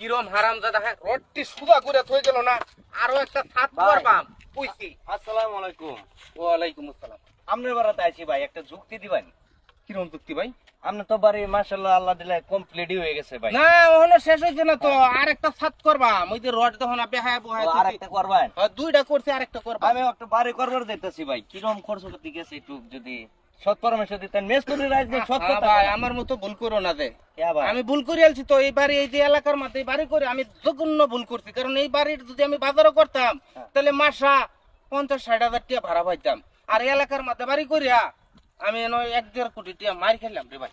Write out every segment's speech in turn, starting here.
কিরম হারাম দাদা হ্যাঁ রডটি সুদা করে থই গেল না আরও একটা সাত ভাই। করবাম কইছি আসসালামু আলাইকুম। ওয়ালাইকুম আসসালাম। আপনার বাড়াতে আছি ভাই একটা যুক্তি দিবেন? কিরম চুক্তি ভাই? আপনি তো বাড়ি মাশাআল্লাহ আল্লাহ দিলে কমপ্লিটই হয়ে গেছে ভাই। না ওখানে শেষ হয়েছে না তো আর একটা সাত করবাম। ওই যে রড তখন আপনি হ্যাঁ বহায় ও, আর একটা করবেন? দুইটা করছে আর একটা করবাম। আমি একটা বাড়ি করবার যাইতেছি ভাই। কিরম খরচ করতে গেছে একটু যদি সৎ পরামর্শ দিতেন। মেস করে রাখবেন সৎ হ্যাঁ কথা ভাই আমার মতো ভুল করো না দে হ্যাঁ আমি ভুল করে আলছি তো এই বাড়ি এই যে এলাকার মধ্যে এই বাড়ি করে আমি জঘন্য ভুল করছি। কারণ এই বাড়ির যদি আমি বাজারও করতাম হ্যাঁ। তাহলে মাসা পঞ্চাশ ষাট হাজার টাকা ভাড়া পাইতাম। আর এলাকার মধ্যে বাড়ি করিয়া আমি এক দেড় কোটি টাকা মার খেলাম রে ভাই।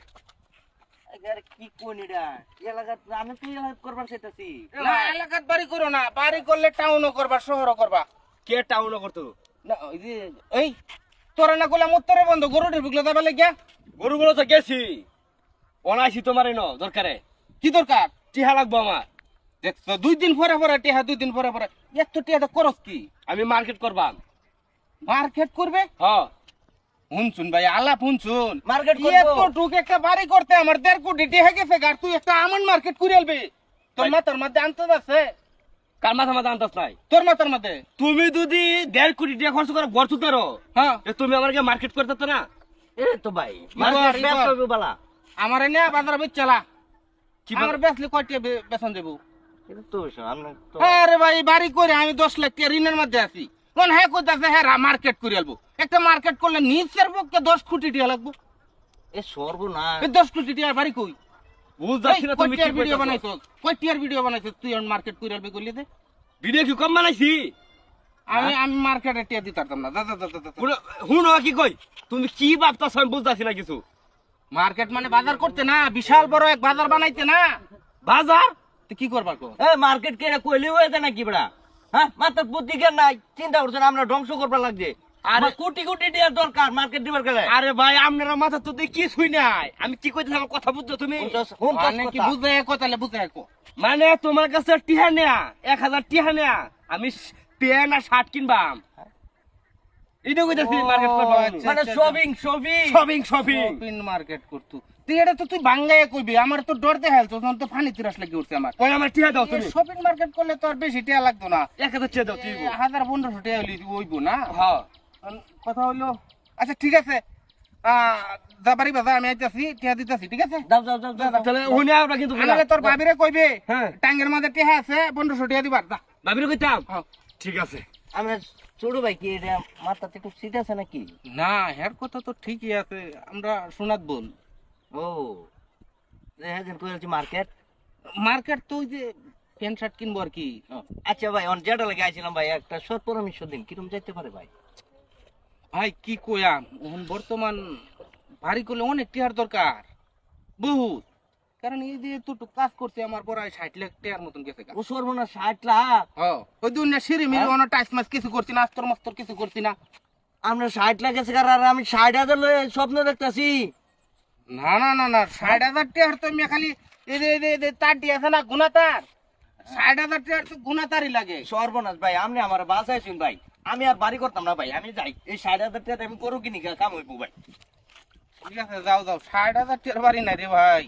কি কোন এটা? এলাকা আমি তো হেল্প করবার চাইতেছি। না এলাকার বাড়ি করো না। বাড়ি করলে টাউনও করবা শহরও করবা। কে টাউন করতো? না এই তোরা না করলাম উত্তরে বন্ধ গরুটির বুকলে গরুগুলো তো গেছি। অনাইছি তোমার ন দরকারে। কি দরকার? টিহা লাগবো আমার। দুই দিন পরে পরে টিহা দুই দিন পরে পরে। এত টিহাটা করস কি? আমি মার্কেট করবাম। মার্কেট করবে? হ্যাঁ শুনছুন ভাই আলাপ শুনছুন মার্কেট এত করব। টুক একটা বাড়ি করতে আমার দেড় কোটি টিহা গেছে আর তুই একটা আমন মার্কেট করে আলবি তোর মাথার মধ্যে আনতে আছে কার মাথা মাথা আনতাস নাই? তোর মাথার মধ্যে? তুমি যদি দেড় কোটি টাকা খরচ করে ঘর তুলতে হ্যাঁ। তুমি আমাকে মার্কেট করতে না? এ তো ভাই মার্কেট আমার এনে বাজার বেচ চালা আমার বেচলে কয়টা বেতন দেবো? আরে ভাই বাড়ি করে আমি দশ লাখ টাকা ঋণের মধ্যে আছি। কোন হ্যাঁ কইতাছে হ্যাঁ মার্কেট করে আলবো। একটা মার্কেট করলে নিজের পক্ষে দশ কোটি টাকা লাগবো। এ দশ কোটি টাকা বাড়ি কই? না ভিডিও বানাইছো? কয় টিয়ার ভিডিও বানাইছো? তুই মার্কেট দে। ভিডিও কি কম বানাইছি? আমি হ্যাঁ? আমি মার্কেটে টিয়া দিতাম না। দাদা দাদা দাদা হুন কি কই? তুমি কি ভাবতাছ আমি বুঝতাছি না কিছু। মার্কেট মানে বাজার করতে না বিশাল বড় এক বাজার বানাইতে না। বাজার? তো কি এ মার্কেট কইলে নাকি বড়া হ্যাঁ? মাত্র বুদ্ধি জ্ঞান নাই চিন্তা করছেন আমরা ধ্বংস করবার লাগছে। আর কোটি কোটি দেওয়ার দরকার মার্কেট দিবার গেলে আরে ভাই আপনারা মাথা তো দেখি কিছুই নাই। আমি কি কইতে আমার কথা বুঝছ তুমি? মানে কি বুঝে কথা বুঝে কো মানে তোমার কাছে টিহা নেয়া এক হাজার টিহা নেয়া আমি প্যান্ট আর শার্ট কিনবাম। এটা কইতাছি মার্কেট মানে shopping shopping shopping shopping shopping market করতু। তুই এটা তো তুই বাংলায় কইবি আমার তো ডর দেখাল তো তখন তো ফানি তিরাস লাগি উঠছে আমার। কই আমার টিহা দাও তুমি। শপিং মার্কেট করলে তো আর বেশি টাকা লাগতো না। এক হাজার টিহা দাও এ, হাজার পনেরোশো টাকা হইলে ওইবো না? হ্যাঁ। কথা হইল আচ্ছা ঠিক আছে। আহ, যা পারি বাজা আমি আইতাছি টিয়া দিতাছি ঠিক আছে? তাহলে আমরা কিন্তু আনালে তোর ভাবিরে কইবে হ্যাঁ। টাঙ্গের মাঝে আছে পনেরোশো টাকা দিবার কইতাম হ্যাঁ। ঠিক আছে। আমরা ছোট ভাই কি এটা মাথাতে একটু সিট আছে নাকি? না হের কথা তো ঠিকই আছে আমরা সোনাত ও। কইছি মার্কেট মার্কেট তো ওই যে প্যান্ট শার্ট কিনবো আর কি। আচ্ছা ভাই অন যেটা লাগে আইছিলাম ভাই একটা শর্ট পরামর্শ দিন কিরম যাইতে পারে ভাই? ভাই কি কয়াম এখন বর্তমান ভারী করলে অনেক টিয়ার দরকার। বহুত। কারণ এই যে এতটুকু কাজ করছে আমার প্রায় ষাট লাখ টাকার মতন গেছে। ও সর্বনা ষাট লাখ? ওই দুনিয়া সিঁড়ি মিড়ি হ্যাঁ? অনেক টাইস মাছ কিছু করছি না আস্তর মাস্তর কিছু করছি না। আমরা ষাট লাখ আছে আর আমি ষাট হাজার লয়ে স্বপ্ন দেখতেছি। না না না না ষাট হাজার টাকার তো আমি খালি এই যে- যে তারটি আছে না গুণাতার। ষাট হাজার টাকার তো গুণাতারই লাগে। সর্বনাশ ভাই আপনি আমার বাসাইছেন ভাই। আমি আর বাড়ি করতাম না ভাই, আমি যাই। এই ষাট হাজার টাকা আমি করো কিনি কাম হইবো ভাই। ঠিক আছে, যাও যাও। ষাট হাজার টাকার বাড়ি নাই রে ভাই।